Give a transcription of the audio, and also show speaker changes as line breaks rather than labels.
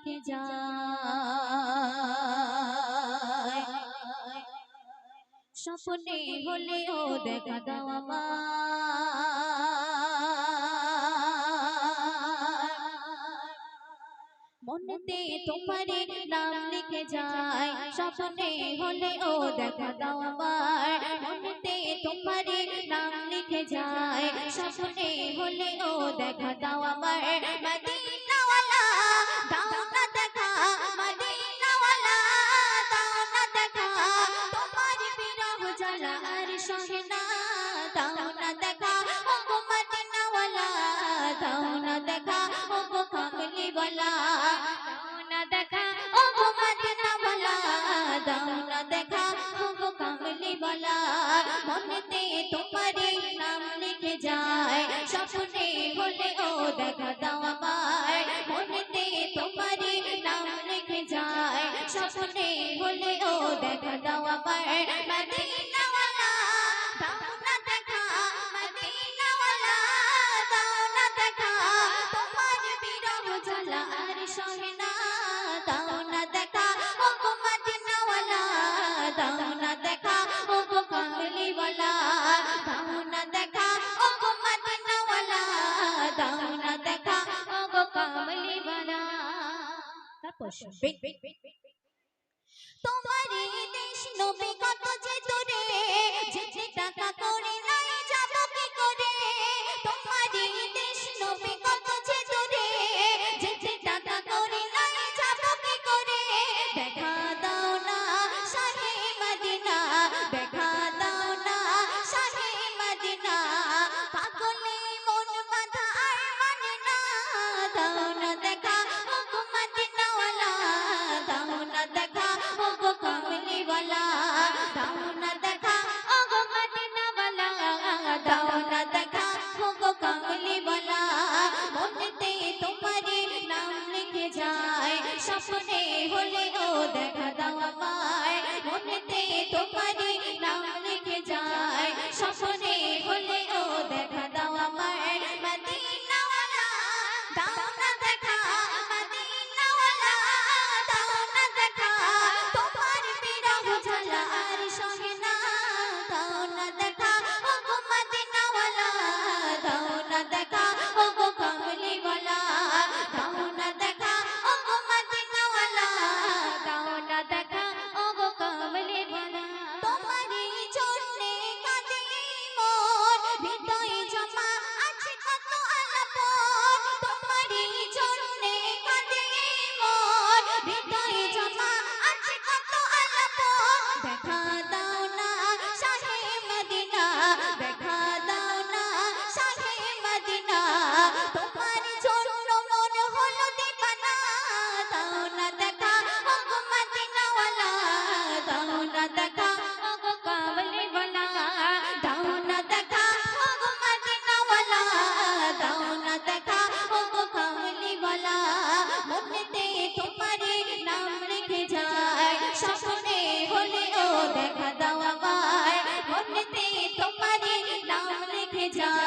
যেতে যায়। স্বপ্নে হলেও দেখা দাও আমার মনেতে তোমারে নাম লিখে যায়। স্বপ্নে হলেও দেখা দাও আমার মনেতে তোমারে নাম লিখে যায়। স্বপ্নে হলেও দেখা দাও আমার দাও না দেখা, ও কামলি বলা। দাও না দেখা, ও মদিনা বলা। দাও না দেখা, ও কামলি বলা। মনেতে তোমার নাম লিখে যায়, স্বপ্নে বলে ও দেখা দাও আমার মনেতে তোমার নাম লিখে যায়, স্বপ্নে বলে ও দেখা দাও আমার মদিনা আসবে তোমার দেশ নবী কত যে দূরে যেতে টাকা করে নাই যাব কি করে? তোমার স্বপ্নে হলেও দেখা দাও আমায়। মনেতে তোমারই done.